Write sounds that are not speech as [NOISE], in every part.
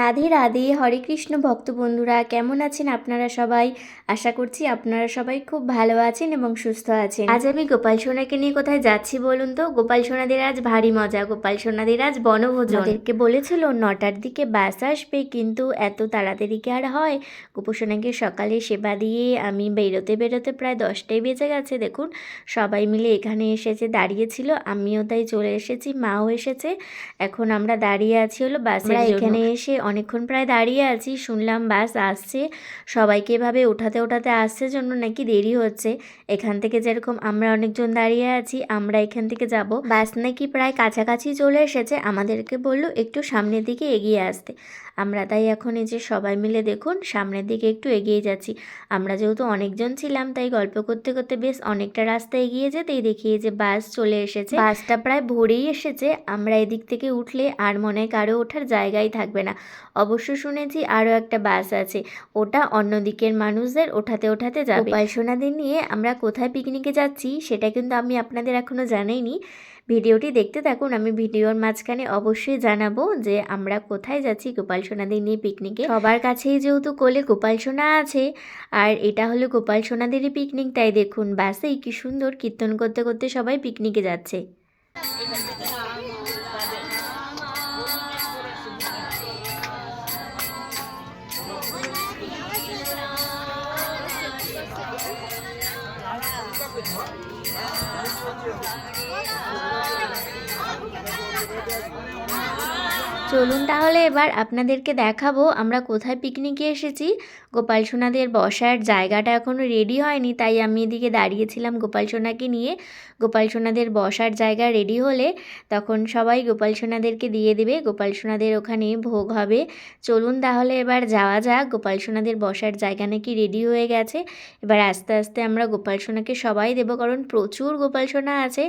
রাধে রাধে হরে কৃষ্ণ ভক্ত বন্ধুরা কেমন আছেন আপনারা সবাই? আশা করছি আপনারা সবাই খুব ভালো আছেন এবং সুস্থ আছেন। আজ আমি গোপাল সোনাকে নিয়ে কোথায় যাচ্ছি বলুন তো? গোপাল সোনাদের আজ ভারী মজা। গোপাল সোনাদের আজ বনভোজন। ওদেরকে বলেছিল নটার দিকে বাস আসবে কিন্তু এত তাড়াতাড়ি কি আর হয়? গোপু সোনাকে সকালে সেবা দিয়ে আমি বেরোতে বেরোতে প্রায় দশটায় বেজে গেছে দেখুন। সবাই মিলে এখানে এসেছে দাঁড়িয়েছিল আমিও তাই চলে এসেছি মাও এসেছে। এখন আমরা দাঁড়িয়ে আছি হলো বাসে এখানে এসে অনেকক্ষণ প্রায় দাঁড়িয়ে আছি, শুনলাম বাস আসছে। সবাইকে এভাবে ওঠাতে ওঠাতে আসছে জন্য নাকি দেরি হচ্ছে। এখান থেকে যেরকম আমরা অনেকজন দাঁড়িয়ে আছি, আমরা এখান থেকে যাব। বাস নাকি প্রায় কাছাকাছি চলে এসেছে, আমাদেরকে বলল একটু সামনের দিকে এগিয়ে আসতে। আমরা তাই এখন এই যে সবাই মিলে দেখুন সামনের দিকে একটু এগিয়ে যাচ্ছি। আমরা যেহেতু অনেকজন ছিলাম তাই গল্প করতে করতে বেশ অনেকটা রাস্তা এগিয়ে যেতেই দেখি এই যে বাস চলে এসেছে। বাসটা প্রায় ভোরেই এসেছে। আমরা এদিক থেকে উঠলে আর মনে হয় কারও ওঠার জায়গাই থাকবে না। অবশ্য শুনেছি আরও একটা বাস আছে। ওটা অন্য দিকের মানুষদের ওঠাতে ওঠাতে যাবে। গোপাল সোনাদের নিয়ে আমরা কোথায় পিকনিকে যাচ্ছি সেটা কিন্তু আমি আপনাদের এখনও জানাইনি। ভিডিওটি দেখতে থাকুন, আমি ভিডিওর মাঝখানে অবশ্যই জানাব যে আমরা কোথায় যাচ্ছি গোপাল সোনাদের নিয়ে পিকনিকে সবার কাছেই যেহেতু কোলে গোপাল সোনা আছে, আর এটা হলো গোপাল সোনাদেরই পিকনিক তাই দেখুন বাসেই কি সুন্দর কীর্তন করতে করতে সবাই পিকনিকে যাচ্ছে। চলুন তাহলে এবার আপনাদেরকে দেখাবো আমরা কোথায় পিকনিকে এসেছি। গোপাল সোনাদের বসার জায়গাটা এখনও রেডি হয়নি, তাই আমি এদিকে দাঁড়িয়েছিলাম গোপাল সোনাকে নিয়ে। গোপাল সোনাদের বসার জায়গা রেডি হলে তখন সবাই গোপাল সোনাদেরকে দিয়ে দেবে। গোপাল সোনাদের ওখানে ভোগ হবে। চলুন তাহলে এবার যাওয়া যাক। গোপাল সোনাদের বসার জায়গা নাকি রেডি হয়ে গেছে। এবার আস্তে আস্তে আমরা গোপাল সোনাকে সবাই দেবো, কারণ প্রচুর গোপাল সোনা আছে।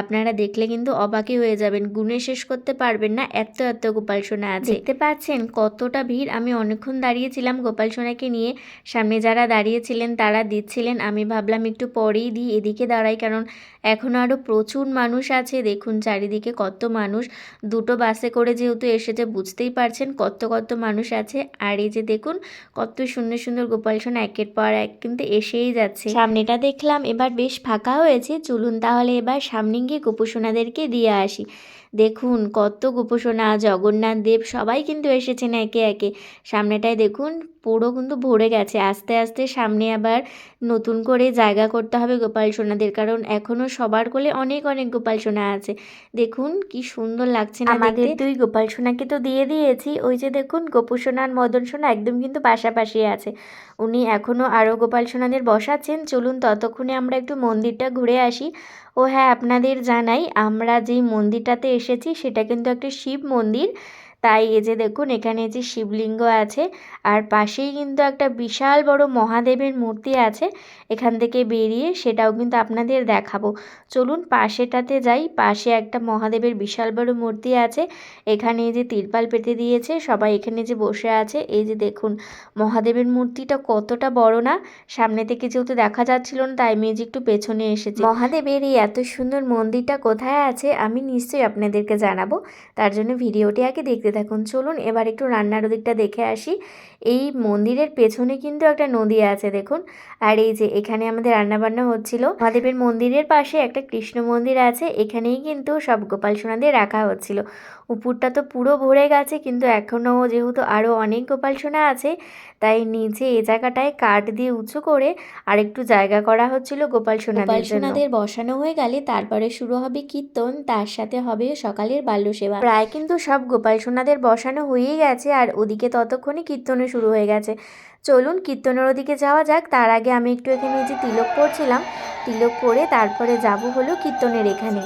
আপনারা দেখলে কিন্তু অবাকই হয়ে যাবেন, গুণে শেষ করতে পারবেন না এত এত গোপাল সোনা আছে। দেখতে পাচ্ছেন কতটা ভিড়। আমি অনেকক্ষণ দাঁড়িয়েছিলাম গোপাল সোনাকে নিয়ে। সামনে যারা দাঁড়িয়েছিলেন, তারা দিচ্ছিলেন। আমি ভাবলাম একটু পরেই দিই, এদিকে দাঁড়াই, কারণ এখনও আরও প্রচুর মানুষ আছে। দেখুন, চারিদিকে কত মানুষ। দুটো বাসে করে যেহেতু এসেছে, বুঝতেই পারছেন কত কত মানুষ আছে। আর এই যে দেখুন, কত সুন্দর সুন্দর গোপাল সোনা একের পর এক কিন্তু এসেই যাচ্ছে। সামনেটা দেখলাম, এবার বেশ ফাঁকা হয়েছে। চলুন তাহলে এবার সামনে গিয়ে গোপুসোনাদেরকে দিয়ে আসি। দেখুন কত গোপুসোনা জগন্নাথ দেব সবাই কিন্তু এসেছেন একে একে। সামনেটায় দেখুন পুরো কিন্তু ভরে গেছে। আস্তে আস্তে সামনে আবার নতুন করে জায়গা করতে হবে গোপাল সোনাদের কারণ এখনও সবার কোলে অনেক অনেক গোপাল সোনা আছে। দেখুন কি সুন্দর লাগছে না আমাদের দুই গোপাল সোনাকে তো দিয়ে দিয়েছি। ওই যে দেখুন গোপু সোনা আর মদন সোনা একদম কিন্তু পাশাপাশি আছে। উনি এখনও আরও গোপাল সোনাদের বসাচ্ছেন। চলুন ততক্ষণে আমরা একটু মন্দিরটা ঘুরে আসি। ও হ্যাঁ আপনাদের জানাই আমরা যেই মন্দিরটাতে এসেছি সেটা কিন্তু একটা শিব মন্দির। তাই এই যে দেখুন, এখানে যে শিবলিঙ্গ আছে, আর পাশেই কিন্তু একটা বিশাল বড় মহাদেবের মূর্তি আছে, এখান থেকে বেরিয়ে সেটাও কিন্তু আপনাদের দেখাবো। চলুন পাশেটাতে যাই, পাশে একটা মহাদেবের বিশাল বড় মূর্তি আছে, এখানে যে তিরপাল পেতে দিয়েছে, সবাই এখানে যে বসে আছে, এই যে দেখুন, মহাদেবের মূর্তিটা কতটা বড় না, সামনে থেকে যেহেতু দেখা যাচ্ছিল না, তাই আমি যে একটু পেছনে এসেছি। মহাদেবের এই এত সুন্দর মন্দিরটা কোথায় আছে, আমি নিশ্চয়ই আপনাদেরকে জানাব, তার জন্য ভিডিওটি আগে দেখতে থাকুন। চলুন এবার একটু রান্নার ওদিকটা দেখে আসি। এই মন্দিরের পেছনে কিন্তু একটা নদী আছে, দেখুন। আর এই যে এখানে আমাদের রান্নাবান্না হচ্ছিল মহাদেবের মন্দিরের পাশে একটা কৃষ্ণ মন্দির আছে এখানেই কিন্তু সব গোপাল সোনাদের রাখা হচ্ছিল। উপরটা তো পুরো ভরে গেছে কিন্তু এখনও যেহেতু আরও অনেক গোপাল সোনা আছে তাই নিচে এ জায়গাটায় কাঠ দিয়ে উঁচু করে আর একটু জায়গা করা হচ্ছিল গোপাল সোনাদের সোনাদের বসানো হয়ে গেলে তারপরে শুরু হবে কীর্তন তার সাথে হবে সকালের বাল্য সেবা প্রায় কিন্তু সব গোপাল সোনাদের বসানো হয়েই গেছে আর ওদিকে ততক্ষণে কীর্তনও শুরু হয়ে গেছে। চলুন কীর্তনের ওদিকে যাওয়া যাক। তার আগে আমি একটু এখানে যে তিলক পড়ছিলাম। তিলক পরে তারপরে যাব হলো কীর্তনের এখানে।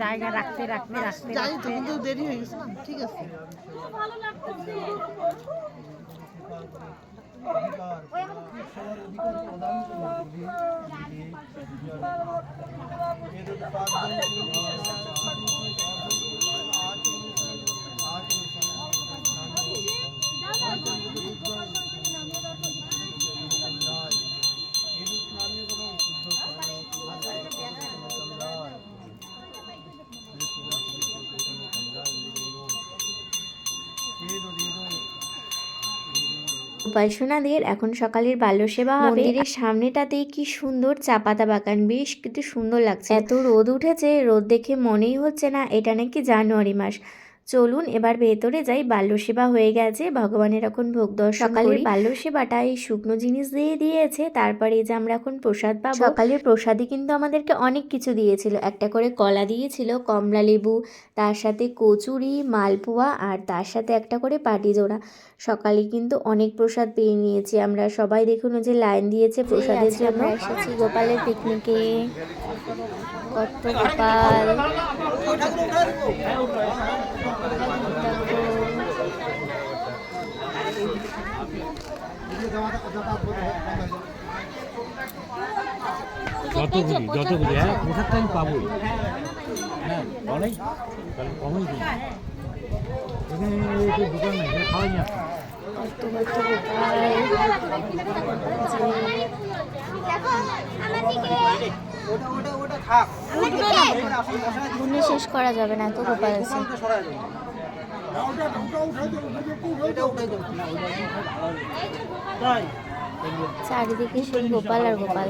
জায়গা রাখতে রাখতে রাখতে যাই তো কিন্তু দেরি হয়ে গেছে না? ঠিক আছে। ভালো লাগতেছে গোপালসোনাদের এখন সকালের বাল্য সেবা হবে। মন্দিরের সামনেটাতেই কি সুন্দর চা পাতা বাগান বেশ কিন্তু সুন্দর লাগছে। এত রোদ উঠেছে রোদ দেখে মনেই হচ্ছে না এটা নাকি জানুয়ারি মাস। চলুন এবার ভেতরে যাই। বাল্য সেবা হয়ে গেছে। ভগবানের এখন ভোগ দর্শন সকালের বাল্য সেবাটা এই শুকনো জিনিস দিয়ে দিয়েছে। তারপরে এই যে আমরা এখন প্রসাদ পাবো। সকালের প্রসাদে কিন্তু আমাদেরকে অনেক কিছু দিয়েছিল। একটা করে কলা দিয়েছিল কমলা লেবু তার সাথে কচুরি মালপোয়া আর তার সাথে একটা করে পাটি জোড়া। সকালে কিন্তু অনেক প্রসাদ পেয়ে নিয়েছি আমরা। সবাই দেখুন ওই যে লাইন দিয়েছে প্রসাদের জন্য। এসেছি গোপালের পিকনিকে কত গোপাল যতগুলি যতগুলি হ্যাঁ পোশাকটা আমি পাবোই হ্যাঁ অনেক তাহলে কমই দিই এখানে একটু দোকান নেই খাওয়াই না। কত কত গোপাল গুনে শেষ করা যাবে না এত গোপাল আছে। চারিদিকে সেই গোপাল আর গোপাল।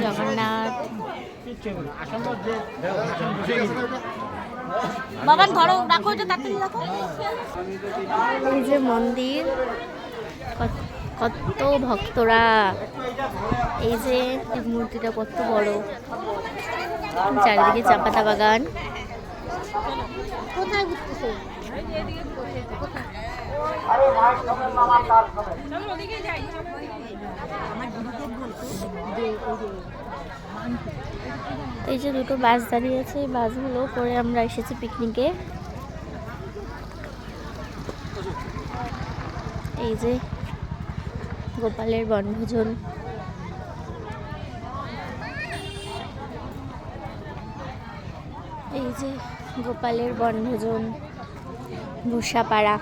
জগন্নাথ রাখো এই যে মন্দির, কত- কত ভক্তরা। এই যে মূর্তিটা কত বড়। চারিদিকে চাপাতা বাগান। কোথায় ঘুরতেছো? এই যে দুটো বাস দাঁড়িয়ে আছে, এই বাসগুলো করে আমরা এসেছি পিকনিকে এই যে গোপালের বনভোজন। এই যে গোপালের বনভোজন ভূষাপাড়া।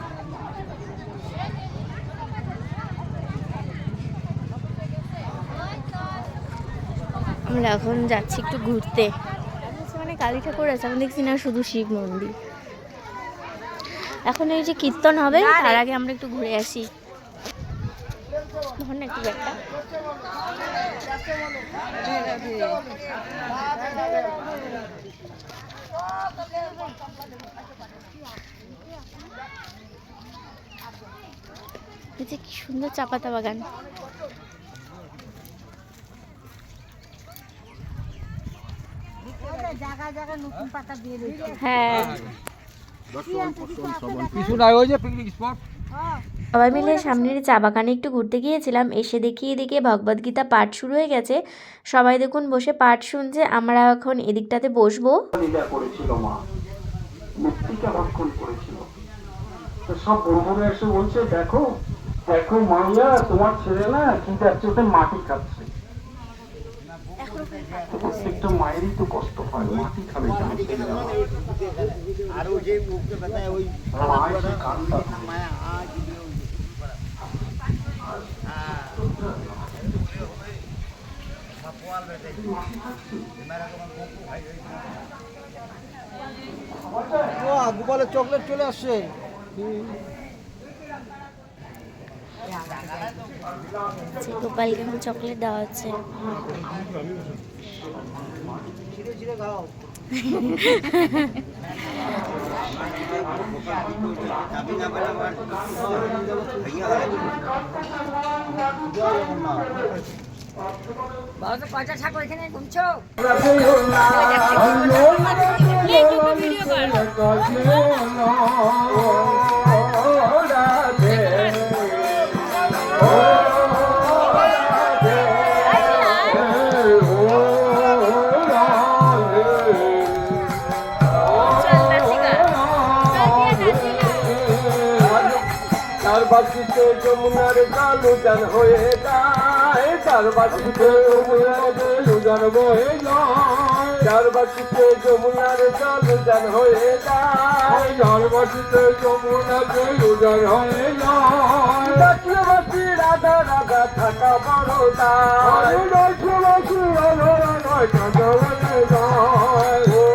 আমরা এখন যাচ্ছি একটু ঘুরতে। মানে কালী ঠাকুর আছে আমি দেখছি না শুধু শিব মন্দির। এখন এই যে কীর্তন হবে তার আগে আমরা একটু ঘুরে আসি। ধর না একটু ব্যাগটা। যে কি সুন্দর চাপাতা বাগান। জায়গায় জায়গায় নতুন পাতা দিয়ে দিয়েছে হ্যাঁ কিছু নাই ওই যে পিকনিক স্পট সবাই মিলে সামনের চা বাগানে একটু ঘুরতে গিয়েছিলাম এসে দেখি এদিকে ভগবদ্গীতা পাঠ শুরু হয়ে গেছে। সবাই দেখুন বসে পাঠ শুনছে আমরা এখন এদিকটাতে বসবো। লীলা করেছিল মা। মৃত্তিকা ভক্ষণ করেছিল। তো সব বন্ধুরা এসে বলছে দেখো দেখো মাইয়া তোমার ছেলে না কি যাচ্ছে ওটা মাটি খাচ্ছে। প্রত্যেকটা মায়েরই তো কষ্ট হয় মাটি খাবে কেন ছেলেরা? মা এসে কান্না। গোপালের চকলেট চলে আসছে। গোপালকে এখন চকলেট দেওয়া হচ্ছে। [LAUGHS] [LAUGHS] [LAUGHS] খাও পয়সা ঠাকুর এখানে ঘুমছো? তার বাসিতে যমুনার কালু জান হয়ে যায়। তার বাসিতে যমুনার কালু জান বয়ে যায়। তার বাসিতে যমুনার কালু জান হয়ে যায়। তার বাসিতে যমুনার কালু জান হয়ে যায়। দাসবাসী রাধা রাধা থাকা বড় দায়। দাসবাসী রাধা রাধা থাকা বড় দায়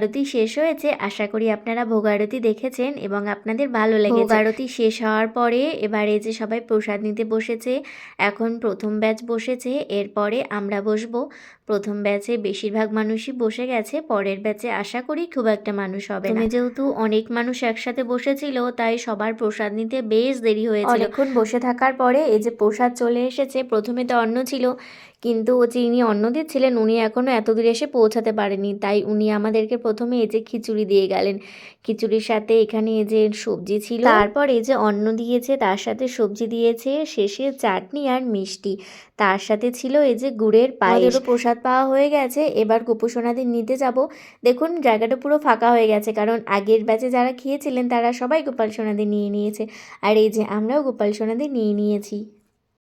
ভগবানের ভোগ আরতি শেষ হয়েছে। আশা করি আপনারা ভোগারতি দেখেছেন এবং আপনাদের ভালো লেগেছে। ভোগারতি শেষ হওয়ার পরে এবারে যে সবাই প্রসাদ নিতে বসেছে, এখন প্রথম ব্যাচ বসেছে, এরপরে আমরা বসবো। প্রথম ব্যাচে বেশিরভাগ মানুষই বসে গেছে পরের ব্যাচে আশা করি খুব একটা মানুষ হবে না। যেহেতু অনেক মানুষ একসাথে বসেছিল তাই সবার প্রসাদ নিতে বেশ দেরি হয়েছিল। অনেকক্ষণ বসে থাকার পরে এই যে প্রসাদ চলে এসেছে প্রথমে তো অন্ন ছিল কিন্তু যিনি অন্ন দিচ্ছিলেন উনি এখনও এত দূরে এসে পৌঁছাতে পারেনি। তাই উনি আমাদেরকে প্রথমে এই যে খিচুড়ি দিয়ে গেলেন। খিচুড়ির সাথে এখানে এই যে সবজি ছিল। তারপর এই যে অন্ন দিয়েছে তার সাথে সবজি দিয়েছে শেষে চাটনি আর মিষ্টি। তার সাথে ছিল এই যে গুড়ের পায়েস। প্রসাদ পাওয়া হয়ে গেছে। এবার গোপুসোনাদের নিতে যাব। দেখুন, জায়গাটা পুরো ফাঁকা হয়ে গেছে, কারণ আগের ব্যাচে যারা খেয়েছিলেন, তারা সবাই গোপাল সোনাদের নিয়ে নিয়েছে। আর এই যে আমরাও গোপাল সোনাদের নিয়ে নিয়েছি।